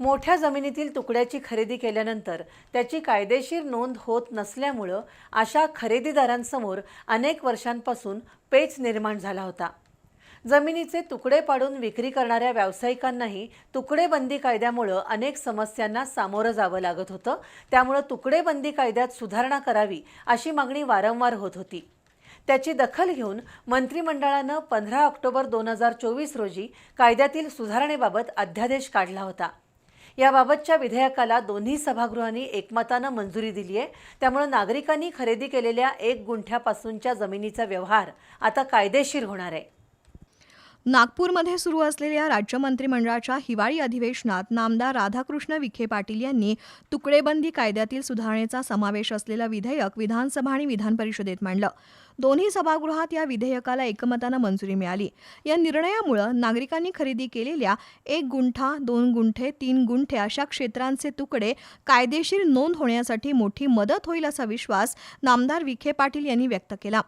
मोठ्या जमिनीतील तुकड्याची खरेदी केल्यानंतर त्याची कायदेशीर नोंद होत नसल्यामुळं अशा खरेदीदारांसमोर अनेक वर्षांपासून पेच निर्माण झाला होता. जमिनीचे तुकडे पाडून विक्री करणाऱ्या व्यावसायिकांनाही तुकडेबंदी कायद्यामुळं अनेक समस्यांना सामोरं जावं लागत होतं. त्यामुळं तुकडेबंदी कायद्यात सुधारणा करावी अशी मागणी वारंवार होत होती. त्याची दखल घेऊन मंत्रिमंडळानं पंधरा ऑक्टोबर दोन हजार चोवीस रोजी कायद्यातील सुधारणेबाबत अध्यादेश काढला होता. याबाबतच्या विधेयकाला दोन्ही सभागृहांनी एकमतानं मंजुरी दिली आहे. त्यामुळे नागरिकांनी खरेदी केलेल्या एक गुंठ्यापासूनच्या जमिनीचा व्यवहार आता कायदेशीर होणार आहे. नागपूरमध्ये सुरू असलेल्या राज्य मंत्रिमंडळाच्या हिवाळी अधिवेशनात नामदार राधाकृष्ण विखे पाटील यांनी तुकडेबंदी कायद्यातील सुधारणेचा समावेश असलेलं विधेयक विधानसभा आणि विधान परिषदेत मांडलं. दोन्ही सभागृहात या विधेयकाला एकमतानं मंजुरी मिळाली. या निर्णयामुळं नागरिकांनी खरेदी केलेल्या एक गुंठा दोन गुंठे तीन गुंठे अशा क्षेत्रांचे तुकडे कायदेशीर नोंद होण्यासाठी मोठी मदत होईल असा विश्वास नामदार विखे पाटील यांनी व्यक्त केला.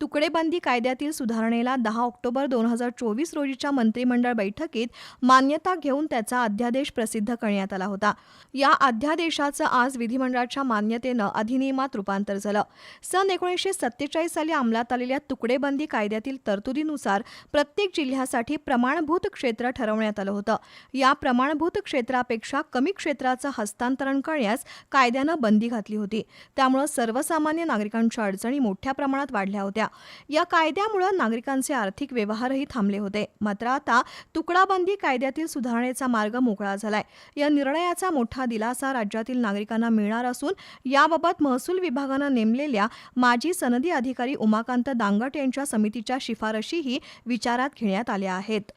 तुकडेबंदी कायद्यातील सुधारणेला दहा ऑक्टोबर दोन हजार चोवीस रोजीच्या मंत्रिमंडळ बैठकीत मान्यता घेऊन त्याचा अध्यादेश प्रसिद्ध करण्यात आला होता. या अध्यादेशाचं आज विधिमंडळाच्या मान्यतेनं अधिनियमात रूपांतर झालं. सन एकोणीसशे सत्तेचाळीस साली अंमलात आलेल्या तुकडेबंदी कायद्यातील तरतुदीनुसार प्रत्येक जिल्ह्यासाठी प्रमाणभूत क्षेत्र ठरवण्यात आलं होतं. या प्रमाणभूत क्षेत्रापेक्षा कमी क्षेत्राचं हस्तांतरण करण्यास कायद्यानं बंदी घातली होती. त्यामुळं सर्वसामान्य नागरिकांच्या अडचणी मोठ्या प्रमाणात वाढल्या होत्या. या कायद्यामुळं नागरिकांचे आर्थिक व्यवहारही थांबले होते. मात्र आता तुकडाबंदी कायद्यातील सुधारणेचा मार्ग मोकळा झालाय. या निर्णयाचा मोठा दिलासा राज्यातील नागरिकांना मिळणार असून याबाबत महसूल विभागानं नेमलेल्या माजी सनदी अधिकारी उमाकांत दांगट यांच्या समितीच्या शिफारशीही विचारात घेण्यात आल्या आहेत.